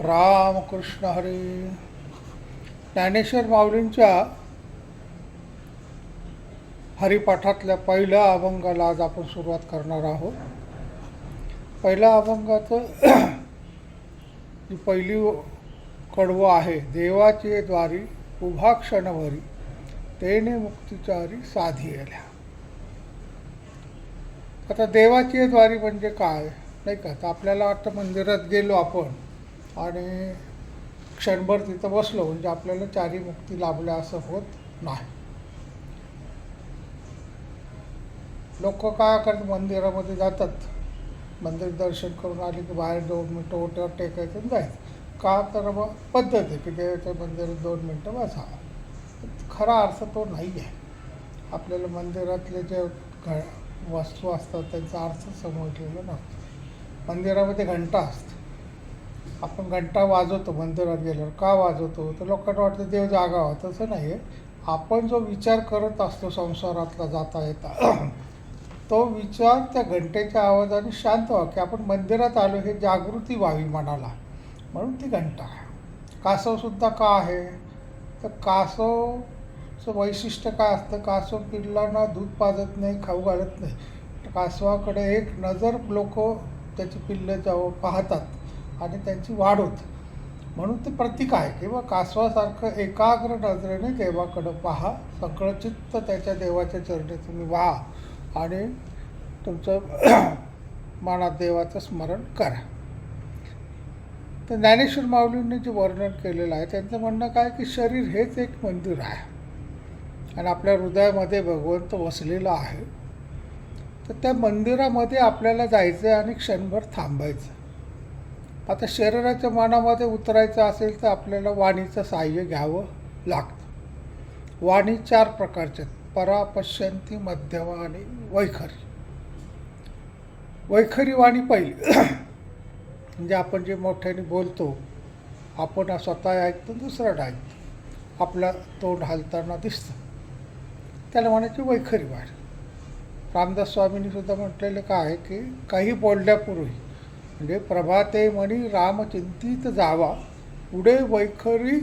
रामकृष्ण हरी. ज्ञानेश्वर माऊलींच्या हरिपाठातल्या पहिल्या अभंगाला आज आपण सुरुवात करणार आहोत. पहिल्या अभंगाचं जी पहिली कडवं आहे देवाची द्वारी उभा क्षणभरी तेने मुक्तिचारी साधी आल्या आता देवाची द्वारी म्हणजे काय? नाही का? तर आपल्याला वाटतं मंदिरात गेलो आपण आणि क्षणभर तिथं बसलो म्हणजे आपल्याला चारी मुक्ती लाभल्या असं होत नाही. लोक काय करतात? मंदिरामध्ये जातात. मंदिर दर्शन करून आले की बाहेर दोन मिनटं ओट्यावर टेकायचं जायचं. का तर मग पद्धत आहे की देवाच्या मंदिरात दोन मिनटं बसावं खरा अर्थ तो नाही आहे आपल्याला मंदिरातले जे घ वस्तू असतात त्यांचा अर्थ समजलेला नसतो. मंदिरामध्ये घंटा असते. आपण घंटा वाजवतो मंदिरात गेल्यावर. का वाजवतो? तर लोकांना वाटतं देव जागावा तसं नाही आहे आपण जो विचार करत असतो संसारातला जाता येता तो विचार त्या घंटेच्या आवाजाने शांत व्हा. की आपण मंदिरात आलो हे जागृती व्हावी मनाला. म्हणून ती घंटा. कासवसुद्धा का आहे? तर कासवचं वैशिष्ट्य काय असतं? कासव पिल्लांना दूध पाजत नाही खाऊ घालत नाही. कासवाकडे एक नजर लोक त्याची पिल्लं जावं पाहतात. आणि त्यांची वाढ होते. म्हणून ते प्रतीक आहे. किंवा कासवासारखं एकाग्र नजरेने देवाकडं पहा. सगळं चित्त त्याच्या देवाच्या चरणी तुम्ही व्हा. आणि तुमचं मनात देवाचं स्मरण करा. तर ज्ञानेश्वर माऊलींनी जे वर्णन केलेलं आहे त्यांचं म्हणणं काय की शरीर हेच एक मंदिर आहे. आणि आपल्या हृदयामध्ये भगवंत वसलेला आहे. तर त्या मंदिरामध्ये आपल्याला जायचं आहे आणि क्षणभर थांबायचं आता शरीराच्या मनामध्ये उतरायचं असेल तर आपल्याला वाणीचं साह्य घ्यावं लागतं. वाणी चार प्रकारच्या आहेत. परा पश्यंती मध्यमा आणि वैखरी. वैखरी वाणी पहिली. म्हणजे आपण जे मोठ्याने बोलतो आपण स्वतः ऐकतो दुसरं ऐकतो. आपला तोंड हलताना दिसतं. त्याला म्हणायची वैखरी वाणी. रामदास स्वामींनी सुद्धा म्हटलेलं काय आहे की काही बोलण्यापूर्वी म्हणजे प्रभाते म्हणी रामचिंतित जावा पुढे वैखरी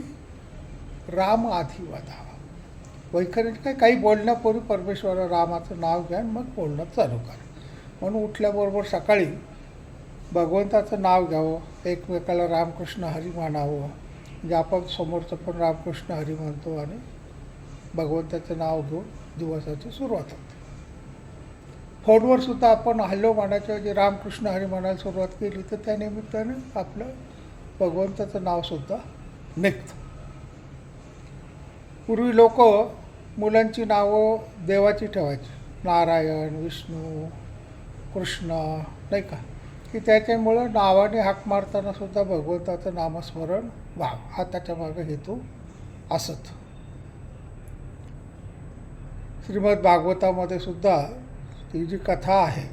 राम आधी वाधावा वैखरी काय काही बोलण्यापूर्वी परमेश्वर रामाचं नाव घ्या मग बोलणं चालू करा. म्हणून उठल्याबरोबर सकाळी भगवंताचं नाव घ्यावं एकमेकाला रामकृष्ण हरी म्हणावं म्हणजे आपण समोरचं पण रामकृष्ण हरी म्हणतो आणि भगवंताचं नाव घेऊन दिवसाची सुरुवात होते. फोनवर सुद्धा आपण हॅलो म्हणायचं जे रामकृष्ण हरी म्हणायला सुरुवात केली तर त्या निमित्ताने आपलं भगवंताचं नावसुद्धा निघतं. पूर्वी लोक मुलांची नावं देवाची ठेवायची. नारायण विष्णू कृष्ण नाही का? की त्याच्यामुळं नावाने हाक मारताना सुद्धा भगवंताचं नामस्मरण व्हावं. हा त्याच्यामागे हेतू असत. श्रीमद भागवतामध्ये सुद्धा ती जी कथा आहे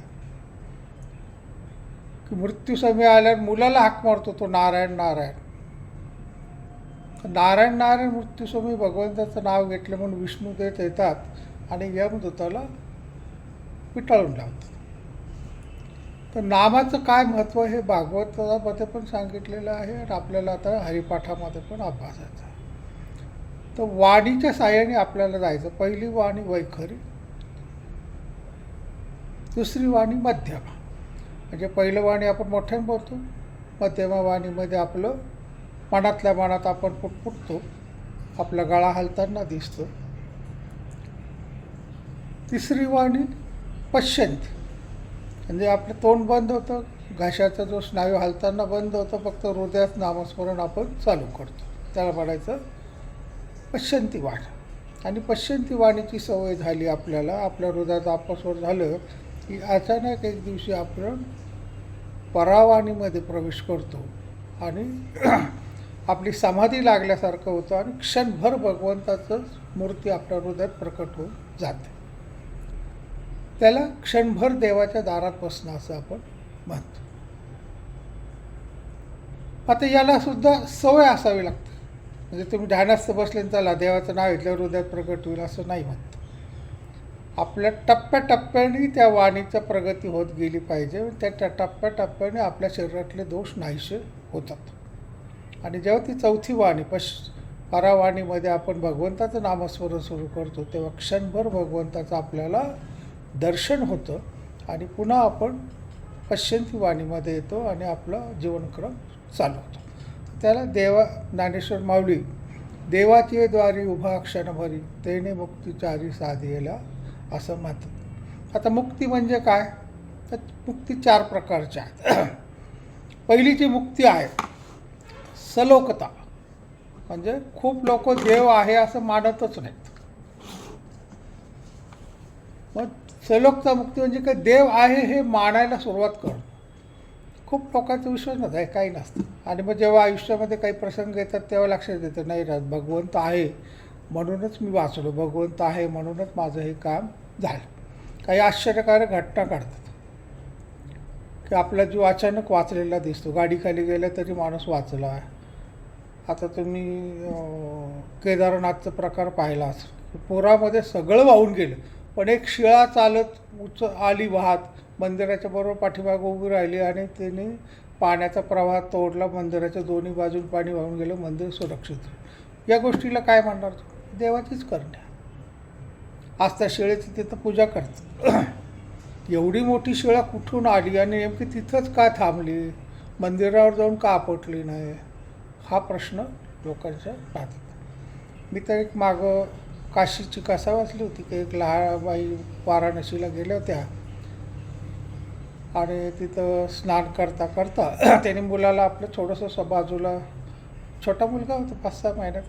की मृत्यू समय आल्यावर मुलाला हाक मारतो तो नारायण नारायण. नारायण नारायण मृत्यूस्वामी भगवंताचं नाव घेतलं म्हणून विष्णू देत येतात आणि यमदूताला पिटाळून लावतात. तर नामाचं काय महत्त्व हे भागवतामध्ये पण सांगितलेलं आहे आणि आपल्याला आता हरिपाठामध्ये पण अभ्यासायचा तर वाणीच्या साह्याने आपल्याला जायचं. पहिली वाणी वैखरी दुसरी वाणी मध्यमा. म्हणजे पहिलं वाणी आपण मोठ्याने बोलतो मध्यमा वाणीमध्ये आपलं मनातल्या मनात आपण पुटपुटतो आपला गळा हलताना दिसतो. तिसरी वाणी पश्यंत. म्हणजे आपलं तोंड बंद होतं घाशाचा जो स्नायू हलताना बंद होतं फक्त हृदयात नामस्मरण आपण चालू करतो. त्याला म्हणायचं पश्यंती वाण. आणि पश्यंती वाणीची सवय झाली आपल्याला आपल्या हृदयात आपसवर झालं की अचानक एक दिवशी आपण परावाणीमध्ये प्रवेश करतो आणि आपली समाधी लागल्यासारखं होतं आणि क्षणभर भगवंताचं मूर्ती आपल्या हृदयात प्रकट होऊन जाते. त्याला क्षणभर देवाच्या दारात बसणं असं आपण म्हणतो. आता याला सुद्धा सवय असावी लागते. म्हणजे तुम्ही ध्यानास्थ बसले चला देवाचं नाव घेतल्यावर हृदयात प्रकट होईल असं नाही म्हणत. आपल्या टप्प्याटप्प्याने त्या वाणीच्या प्रगती होत गेली पाहिजे. त्या टप्प्याटप्प्याने आपल्या शरीरातले दोष नाहीसे होतात. आणि जेव्हा ती चौथी वाणी पश परावाणीमध्ये आपण भगवंताचं नामस्मरण सुरू करतो तेव्हा क्षणभर भगवंताचं आपल्याला दर्शन होतं. आणि पुन्हा आपण पश्चिंती वाणीमध्ये येतो आणि आपला जीवनक्रम चालू होतो. त्याला देवा ज्ञानेश्वर माऊली देवाचे द्वारी उभा क्षणभरी तेने मुक्तीचारी साधेला असं म्हणतात. आता मुक्ती म्हणजे काय? तर मुक्ती चार प्रकारच्या आहेत. पहिली जी मुक्ती आहे सलोकता. म्हणजे खूप लोक देव आहे असं मानतच नाहीत. मग सलोकता मुक्ती म्हणजे काय? देव आहे हे मानायला सुरुवात करणं. खूप लोकांचा विश्वास नव्हता हे काही नसतं. आणि मग जेव्हा आयुष्यामध्ये काही प्रसंग येतात तेव्हा लक्षात येतं नाही भगवंत आहे. म्हणूनच मी वाचलो भगवंत आहे म्हणूनच माझं हे काम झालं. काही आश्चर्यकारक घटना घडतात. की आपला जीव अचानक वाचलेला दिसतो. गाडीखाली गेला तरी माणूस वाचला. आहे आता तुम्ही केदारनाथचा प्रकार पाहिला असेल. पुरामध्ये सगळं वाहून गेलं. पण एक शिळा चालत उच आली वाहत. मंदिराच्या बरोबर पाठीमाग उभी राहिली आणि त्याने पाण्याचा प्रवाह तोडला. मंदिराच्या दोन्ही बाजून पाणी वाहून गेलं. मंदिर सुरक्षित. या गोष्टीला काय म्हणणार तुम्ही? देवाचीच करण्या. आज त्या शिळेची तिथं पूजा करतात एवढी मोठी शिळा कुठून आली आणि नेमकी तिथंच का थांबली? मंदिरावर जाऊन का आपटली नाही? हा प्रश्न लोकांच्या राहतात. मी तर एक मागं काशीची कसा वाचली होती की एक लहाबाई वाराणसीला गेल्या होत्या. आणि तिथं स्नान करता करता त्याने मुलाला आपलं थोडंसं बाजूला छोटा मुलगा होता पाच सहा महिन्यात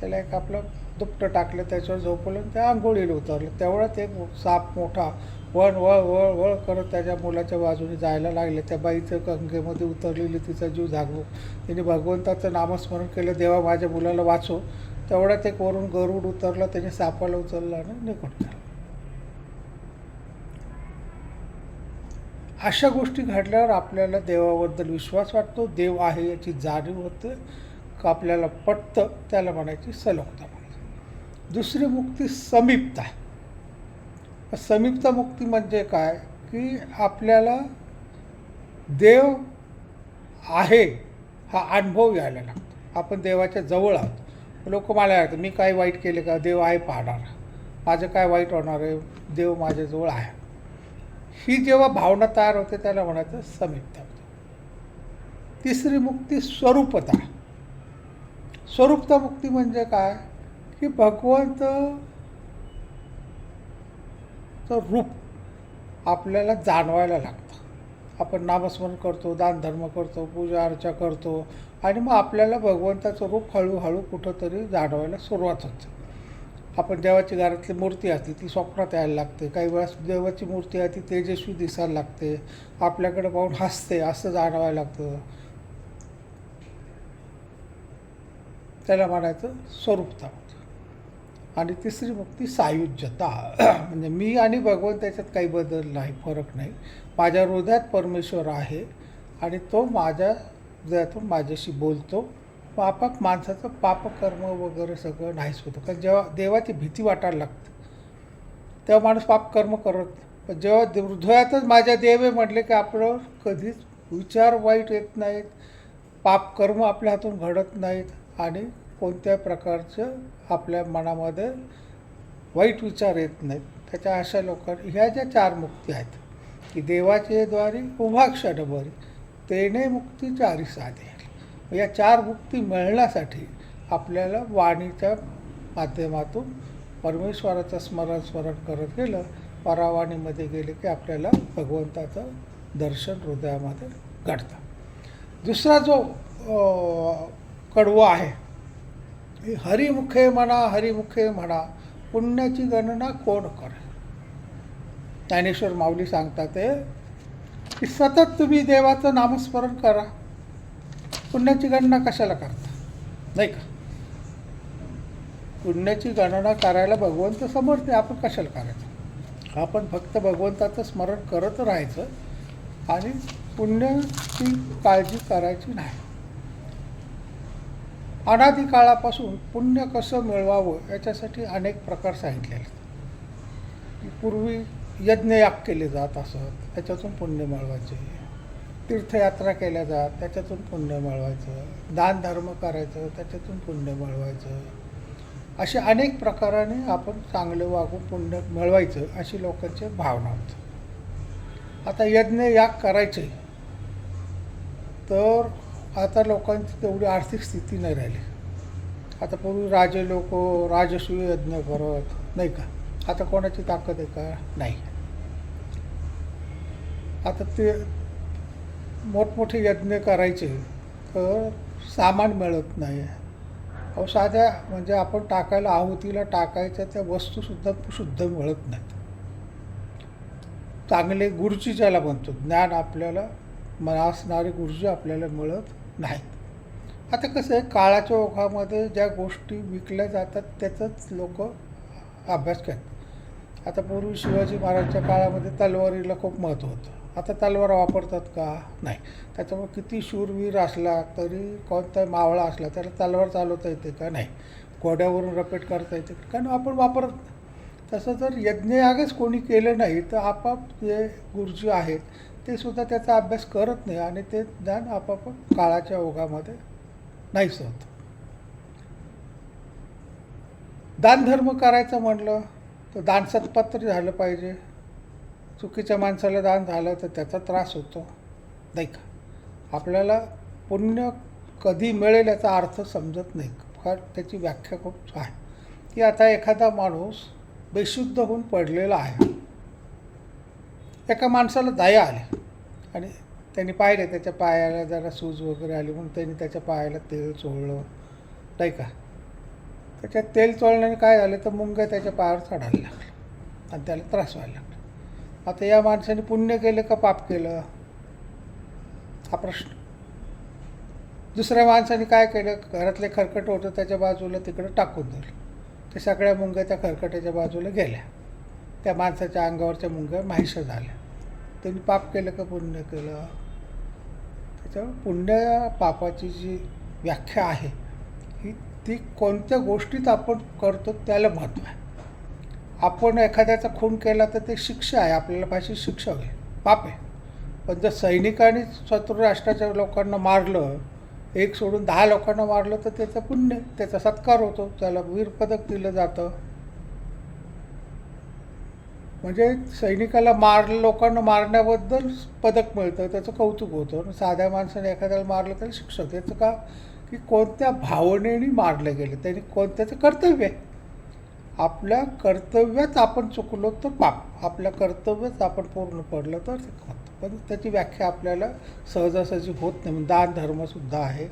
त्याला एक आपलं दुपटं टाकलं त्याच्यावर झोपवलं आणि त्या आंघोळीला उतरलं. तेवढ्यात एक साप मोठा वळ वळ वळ वळ करत त्याच्या मुलाच्या बाजूने जायला लागले. त्या बाईचं गंगेमध्ये उतरलेली तिचा जीव जागलो. तिने भगवंताचं नामस्मरण केलं देवा माझ्या मुलाला वाचव. तेवढ्यात एक वरून गरुड उतरला त्याने सापाला उचललं आणि निघून झालं अशा गोष्टी घडल्यावर आपल्याला देवाबद्दल विश्वास वाटतो. देव आहे याची जाणीव होते. का आपल्याला पटतं त्याला म्हणायची सलोखता दुसरी मुक्ती समीपता समीपता मुक्ती म्हणजे काय? की आपल्याला देव आहे हा अनुभव यायला लागतो. आपण देवाच्या जवळ आहोत. लोक मला येतात मी काय वाईट केले का? देव आहे पाहणार. माझं काय वाईट होणार आहे? देव माझ्याजवळ आहे. ही जेव्हा भावना तयार होते त्याला म्हणायचं समीपता तिसरी मुक्ती स्वरूपता. स्वरूपता मुक्ती म्हणजे काय? की भगवंत रूप आपल्याला जाणवायला लागतं. आपण नामस्मरण करतो दानधर्म करतो पूजा अर्चा करतो आणि मग आपल्याला भगवंताचं रूप हळूहळू कुठंतरी जाणवायला सुरुवात होते. आपण देवाची घरातली मूर्ती असते ती स्वप्नात यायला लागते. काही वेळेस देवाची मूर्ती आहे ती तेजस्वी दिसायला लागते. आपल्याकडे पाहून हसते असं जाणवायला लागतं. त्याला म्हणायचं स्वरूपता आणि तिसरी मुक्ती सायुज्यता. म्हणजे मी आणि भगवंत त्याच्यात काही बदल नाही फरक नाही. माझ्या हृदयात परमेश्वर आहे आणि तो माझ्या हृदयातून माझ्याशी बोलतो. पापक माणसाचं पापकर्म वगैरे सगळं नाहीच होतं. कारण जेव्हा देवाची भीती वाटायला लागते तेव्हा माणूस पापकर्म करत पण जेव्हा दे- हृदयातच माझ्या देवे म्हटले की आपलं कधीच विचार वाईट येत नाहीत. पापकर्म आपल्या हातून घडत नाहीत आणि कोणत्याही प्रकारचं आपल्या मनामध्ये वाईट विचार येत नाहीत. त्याच्या अशा लोकांनी ह्या ज्या चार मुक्ती आहेत की देवाचे द्वारे उभा क्षणभरी तेने मुक्ती चारी साधे या चार मुक्ती मिळण्यासाठी आपल्याला वाणीच्या माध्यमातून परमेश्वराचं स्मरण स्मरण करत गेलं परावाणीमध्ये गेले की आपल्याला भगवंताचं दर्शन हृदयामध्ये घडतं. दुसरा जो कडवा आहे हरिमुखे म्हणा हरिमुखे म्हणा पुण्याची गणना कोण करे ज्ञानेश्वर माऊली सांगतात ते की सतत तुम्ही देवाचं नामस्मरण करा. पुण्याची गणना कशाला करता? नाही का? पुण्याची गणना करायला भगवंत समजते आपण कशाला करायचं? आपण फक्त भगवंताचं स्मरण करत राहायचं आणि पुण्याची काळजी करायची नाही. अनादी काळापासून पुण्य कसं मिळवावं याच्यासाठी अनेक प्रकार सांगितलेले आहेत. की पूर्वी यज्ञयाग केले जात असत त्याच्यातून पुण्य मिळवायचे. तीर्थयात्रा केल्या जात त्याच्यातून पुण्य मिळवायचं. दान धर्म करायचं त्याच्यातून पुण्य मिळवायचं. अशा अनेक प्रकाराने आपण चांगले वागून पुण्य मिळवायचं अशी लोकांची भावना होती. आता यज्ञ याग करायचे तर आता लोकांची तेवढी आर्थिक स्थिती नाही राहिली. आता पूर्वी राजे लोक राजसूय यज्ञ करत नाही का? आता कोणाची ताकद आहे का? नाही. आता ते मोठमोठे यज्ञ करायचे तर सामान मिळत नाही. अहो साध्या म्हणजे आपण टाकायला आहुतीला टाकायच्या त्या वस्तूसुद्धा शुद्ध मिळत नाहीत. चांगले गुरुजी ज्याला म्हणतो ज्ञान आपल्याला असणारे गुरुजी आपल्याला मिळत नाहीत. आता कसं आहे काळाच्या ओघामध्ये ज्या गोष्टी विकल्या जातात त्याचंच लोक अभ्यास करतात. आता पूर्वी शिवाजी महाराजच्या काळामध्ये तलवारीला खूप महत्त्व होतं. आता तलवार वापरतात का? नाही. त्याच्यामुळे किती शूरवीर असला तरी कोणता मावळा असला त्याला तलवार चालवता येते का? नाही. घोड्यावरून रपेट करता येते का? कारण आपण वापरत नाही. तसं जर यज्ञयागच कोणी केलं नाही तर आपाप जे गुरुजी आहेत ते सुद्धा त्याचा अभ्यास करत नाही आणि ते ज्ञान आपाप काळाच्या ओघामध्ये नाहीच होत. दानधर्म करायचं म्हणलं तर दान सत्पात्र झालं पाहिजे. चुकीच्या माणसाला दान झालं तर त्याचा त्रास होतो. नाही का? आपल्याला पुण्य कधी मिळेल याचा अर्थ समजत नाही. फार त्याची व्याख्या खूप आहे की आता एखादा माणूस बेशुद्ध होऊन पडलेला आहे. एका माणसाला दया आली. आणि त्यांनी पाहिले त्याच्या पायाला जरा सूज वगैरे आली म्हणून त्यांनी त्याच्या पायाला तेल चोळलं नाही का? त्याच्यात तेल चोळल्याने काय झालं तर मुंग्या त्याच्या पायावर चढायला लागलं आणि त्याला त्रास व्हायला लागला. आता या माणसाने पुण्य केलं का पाप केलं? हा प्रश्न. दुसऱ्या माणसाने काय केलं? घरातले खरकट होतं त्याच्या बाजूला तिकडं टाकून दिलं. ते सगळ्या मुंग्या त्या खरकटाच्या बाजूला गेल्या. त्या माणसाच्या अंगावरच्या मुंग्या माहिशा झाल्या. त्यांनी पाप केलं का पुण्य केलं? त्याच्यामुळे पुण्य पापाची जी व्याख्या आहे ही ती कोणत्या गोष्टीत आपण करतो त्याला महत्त्व आहे. आपण एखाद्याचा खून केला तर ते शिक्षा आहे आपल्याला फाशी शिक्षा होईल. पाप आहे. पण जर सैनिकांनी शत्रू राष्ट्राच्या लोकांना मारलं एक सोडून दहा लोकांना मारलं तर त्याचं पुण्य त्याचा सत्कार होतो. त्याला वीरपदक दिलं जातं. म्हणजे सैनिकाला मार लोकांना मारण्याबद्दल पदक मिळतं त्याचं कौतुक होतं. आणि साध्या माणसाने एखाद्याला मारलं त्याला शिक्षा त्याचं का? की कोणत्या भावनेने मारलं गेलं? त्याने कोणत्याचं कर्तव्य आहे? आपल्या कर्तव्यात आपण चुकलो तर पाप. आपल्या कर्तव्यात आपण पूर्ण पडलं तर ते पण त्याची व्याख्या आपल्याला सहजासहजी होत नाही. म्हणजे दान धर्मसुद्धा आहे.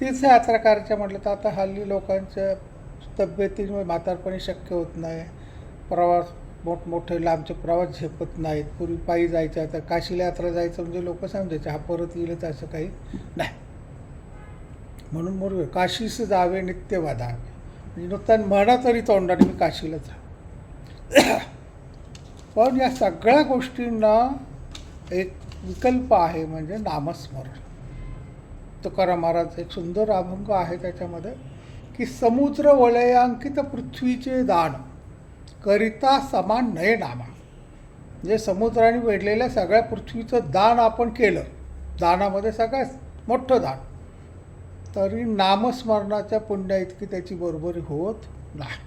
तीर्थयात्रा करायच्या म्हटलं तर आता हल्ली लोकांच्या तब्येतीमुळे म्हातारपणी शक्य होत नाही. प्रवास मोठमोठे लांबचे प्रवास झेपत नाहीत. पूर्वी पायी जायचं आता काशीला यात्रा जायचं म्हणजे लोक समजायचे हा परत येईलच असं काही नाही. म्हणून मोरवे काशीस जावे नित्य वाधावे. म्हणजे नुकतान म्हणा तरी तोंडाने मी काशीलाच जा. पण या सगळ्या गोष्टींना एक विकल्प आहे म्हणजे नामस्मरण. तुकाराम महाराज एक सुंदर अभंग आहे त्याच्यामध्ये की समुद्र वलयांकित पृथ्वीचे दान. करिता समान नये नामा म्हणजे समुद्राने वेढलेल्या सगळ्या पृथ्वीचं दान आपण केलं. दानामध्ये सगळ्यात मोठं दान. तरी नामस्मरणाच्या पुण्या इतकी त्याची बरोबरी होत नाही.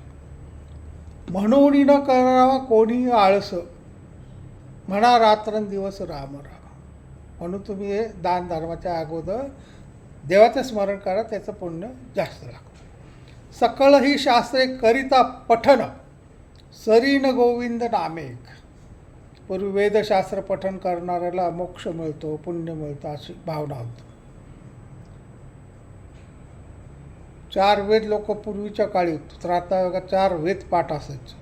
म्हणून न करावा कोणी आळस म्हणा रात्रंदिवस राम राम. म्हणून तुम्ही हे दान धर्माच्या अगोदर देवाचं स्मरण करा त्याचं पुण्य जास्त लागतं. सकळ ही शास्त्रे करिता पठन. सरीन गोविंद नामेक. पूर्वी वेदशास्त्र पठन करणाऱ्याला मोक्ष मिळतो पुण्य मिळतं अशी भावना होती. चार वेद लोक पूर्वीच्या काळी त्रातायुगात चार वेद पाठ असायचे.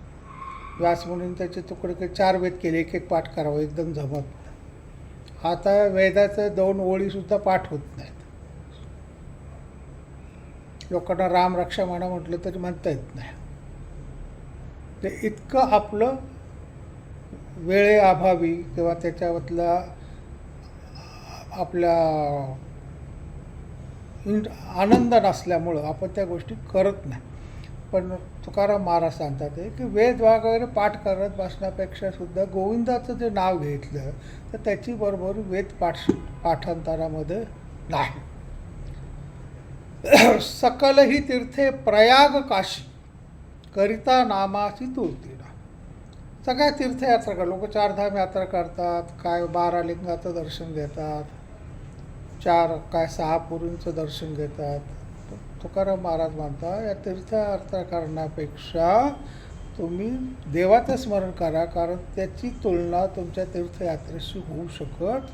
व्यासमुनीने त्याचे तुकडे के चार वेद केले एक एक पाठ करावं एकदम जमत आता वेदाचं दोन ओळीसुद्धा पाठ होत नाहीत. लोकांना राम रक्षा म्हणा म्हटलं तरी म्हणता येत नाही. ते इतकं आपलं वेळेअभावी किंवा त्याच्यामधला आपल्या आनंद नसल्यामुळं आपण त्या गोष्टी करत नाही. पण तुकाराम महाराज सांगतात हे की वेद वगैरे पाठ करत बसण्यापेक्षा सुद्धा गोविंदाचं जे नाव घेतलं तर त्याची बरोबर वेद पाठ पाठांतरामध्ये नाही. सकलही तीर्थे प्रयाग काशी. करिता नामाची तुरतीला सगळ्या तीर्थयात्रा कर लोक चारधाम यात्रा करतात काय बारा लिंगाचं दर्शन घेतात चार काय सहा पुरींचं दर्शन घेतात. तुकाराम महाराज म्हणता या तीर्थयात्रा करण्यापेक्षा तुम्ही देवाचं स्मरण करा कारण त्याची तुलना तुमच्या तीर्थयात्रेशी होऊ शकत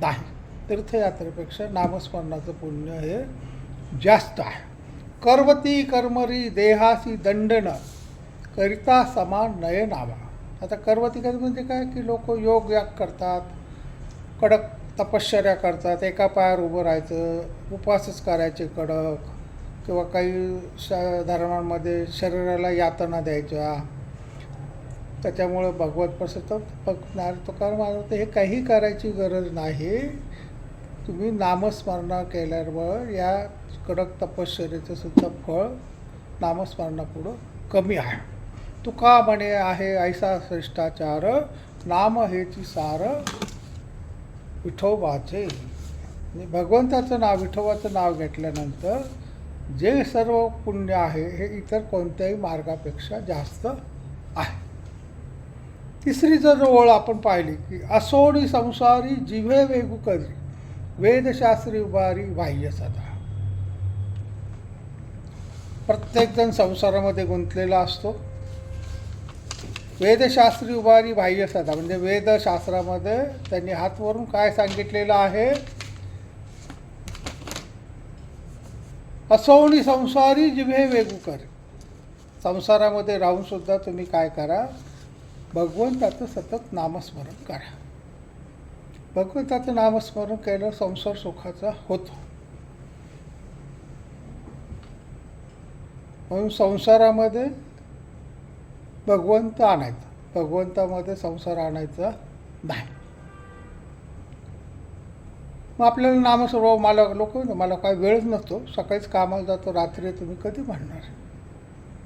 नाही. तीर्थयात्रेपेक्षा नामस्मरणाचं पुण्य हे जास्त आहे. कर्वती कर्मरी देहासी दंडन करिता समान नयनावा आता कर्वती कर्म म्हणजे काय? की लोक योग याग करतात कडक तपश्चर्या करतात एका पायावर उभं राहायचं उपवासच करायचे कडक किंवा काही श धर्मांमध्ये शरीराला यातना द्यायच्या. त्याच्यामुळं भगवत प्रसिद्ध बघणार तुकार मानत हे काही करायची गरज नाही. तुम्ही नामस्मरणा केल्यावर या कडक तपश्चर्याचं सुद्धा फळ नामस्मरणापुढं कमी आहे. तुका म्हणे आहे ऐसा श्रेष्ठाचार नाम हेची सार विठोबाचे. आणि भगवंताचं नाव विठोबाचं नाव घेतल्यानंतर जे सर्व पुण्य आहे हे इतर कोणत्याही मार्गापेक्षा जास्त आहे. तिसरी जर ओळ आपण पाहिली की असोडी संसारी जिव्हे वेगू करी वेदशास्त्री उभारी बाह्य सदा प्रत्येकजण संसारामध्ये गुंतलेला असतो. वेदशास्त्री उभारी बाह्य सदा म्हणजे वेदशास्त्रामध्ये त्यांनी हातवरून काय सांगितलेलं आहे? असवणी संसारी जिभे वेगू कर. संसारामध्ये राहूनसुद्धा तुम्ही काय करा? भगवंताचं सतत नामस्मरण करा. भगवंताचं नामस्मरण केलं संसार सुखाचा होतो. म्हणून संसारामध्ये भगवंत आणायचा. भगवंतामध्ये संसार आणायचा नाही. मग आपल्याला नामस्वरूप मला लोक मला काही वेळच नसतो. सकाळीच कामाला जातो रात्री तुम्ही कधी म्हणणार?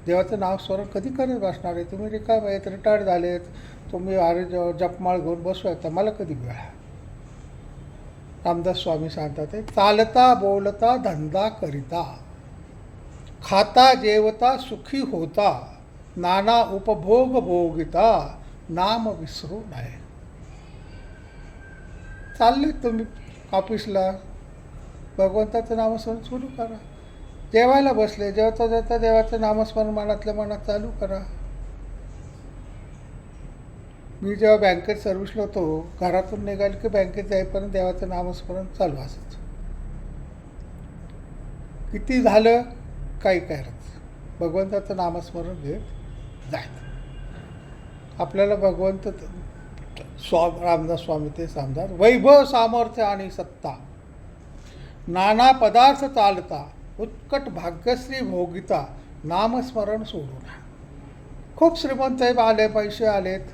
देवाचं नामस्मरण कधी करत बसणार आहे? तुम्ही रिकाम आहेत रिटायर्ड झालेत. तुम्ही अरे ज- जपमाळ घेऊन बसू तर मला कधी वेळ? रामदास स्वामी सांगतात ते चालता बोलता धंदा करिता. खाता जेवता सुखी होता नाना उपभोग भोगिता नाम विसरू नये. चालले तुम्ही ऑफिसला. भगवंताचं नामस्मरण सुरू करा. जेवायला बसले. जेवता जेवता देवाचं नामस्मरण मनातल्या मनात चालू करा. मी जेव्हा बँकेत सर्व्हिसला होतो घरातून निघाल की बँकेत जाईपर्यंत देवाचं नामस्मरण चालू असायचं. किती झालं? काही करायचं भगवंताचं नामस्मरण घेत जायचं. आपल्याला भगवंत स्वा रामदास स्वामी ते सांगतात वैभव सामर्थ्य आणि सत्ता. नाना पदार्थ चालता उत्कट भाग्यश्री भोगिता नामस्मरण सोडू नये खूप श्रीमंत आले पैसे आलेत.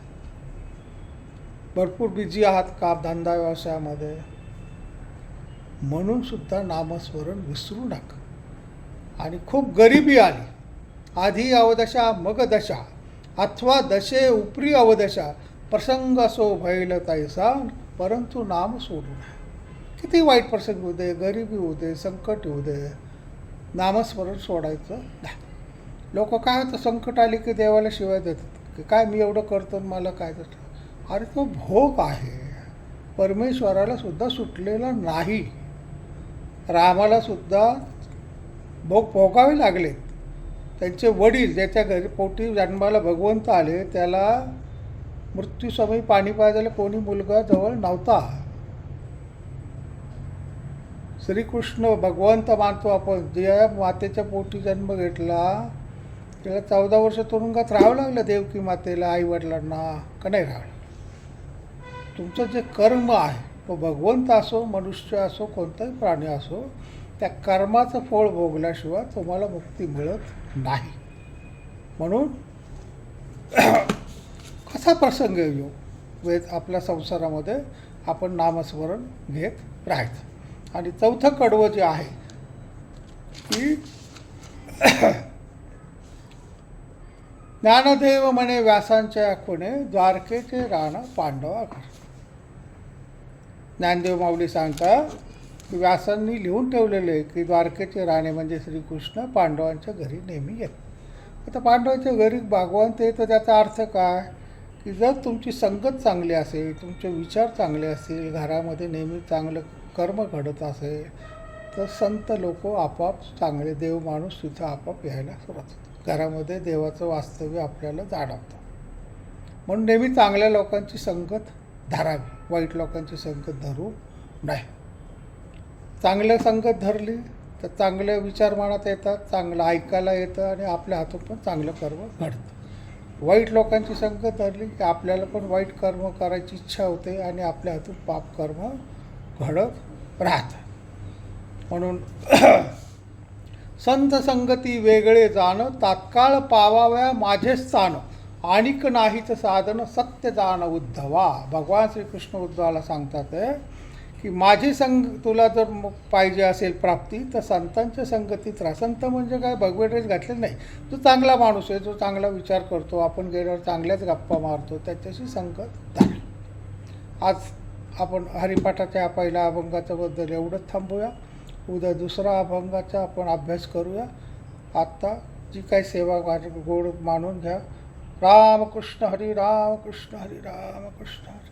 भरपूर बिझी आहात का धंदा व्यवसायामध्ये. म्हणून सुद्धा नामस्मरण विसरू नका. आणि खूप गरिबी आली. आधी अवदशा मग दशा. अथवा दशे उपरी अवदशा. प्रसंग असो भैल तैसा परंतु नाम सोडू नये. किती वाईट प्रसंग होऊ दे गरिबी होऊ दे संकट येऊ दे नामस्मरण सोडायचं नाही. लोक काय होतं संकट आली की देवाला शिवाय देतात. की काय मी एवढं करतो आणि मला काय देतं अरे तो भोग आहे. परमेश्वराला सुद्धा सुटलेला नाही. रामाला सुद्धा भोग भोगावे लागलेत त्यांचे वडील ज्याच्या घरी पोटी जन्माला भगवंत आले त्याला मृत्यूसमयी पाणी पाजायला कोणी मुलगा जवळ नव्हता. श्रीकृष्ण भगवंत मानतो आपण ज्या मातेच्या पोटी जन्म घेतला त्याला चौदा वर्ष तुरुंगात राहावं लागलं देवकी मातेला आईवडिलांना. का नाही राहावं? तुमचं जे कर्म आहे तो भगवंत असो मनुष्य असो कोणताही प्राणी असो त्या कर्माचं फळ भोगल्याशिवाय तुम्हाला मुक्ती मिळत नाही. म्हणून कसा प्रसंग येऊ वेद आपल्या संसारामध्ये आपण नामस्मरण घेत राहायचं आणि चौथं कडवं जे आहे की ज्ञानदेव म्हणे व्यासांच्या खुणे द्वारकेचे राणा पांडवा घर. ज्ञानदेव माऊली सांगतात व्यासांनी लिहून ठेवलेलं आहे की द्वारकेचे राणे म्हणजे श्रीकृष्ण पांडवांच्या घरी नेहमी येत. आता पांडवांच्या घरी भगवान ते तर त्याचा अर्थ काय? की जर तुमची संगत चांगली असेल तुमचे विचार चांगले असतील घरामध्ये नेहमी चांगलं कर्म घडत असेल तर संत लोक आपाप चांगले देव माणूस तिथं आपाप यायला सुरुवात होतो घरामध्ये देवाचं वास्तव्य आपल्याला जाणवतं. म्हणून नेहमी चांगल्या लोकांची संगत धरावी. वाईट लोकांची संगत धरू नाही चांगल्या संगत धरली तर चांगले विचार मनात येतात चांगलं ऐकायला येतं आणि आपल्या हातून पण चांगलं कर्म घडतं. वाईट लोकांची संगत धरली की आपल्याला पण वाईट कर्म करायची इच्छा होते आणि आपल्या हातून पाप कर्म घडत राहतं म्हणून संत संगती वेगळे जाणं तात्काळ पावाव्या माझे स्थान आणिक नाहीच साधन सत्य जाण उद्धवा. भगवान श्रीकृष्ण उद्धवाला सांगतात आहे की माझी संग तुला जर पाहिजे असेल प्राप्ती तर संतांच्या संगतीत राहा संत म्हणजे काय? भगवे ड्रेस घातले नाही. तो चांगला माणूस आहे जो चांगला विचार करतो. आपण गेल्यावर चांगल्याच गप्पा मारतो. त्याच्याशी संगत धरा आज आपण हरिपाठाच्या पहिल्या अभंगाच्याबद्दल एवढंच थांबूया. उद्या दुसरा अभंगाचा आपण अभ्यास करूया. आत्ता जी काही सेवा गोड मानून घ्या. रामकृष्ण हरी रामकृष्ण हरी रामकृष्ण हरी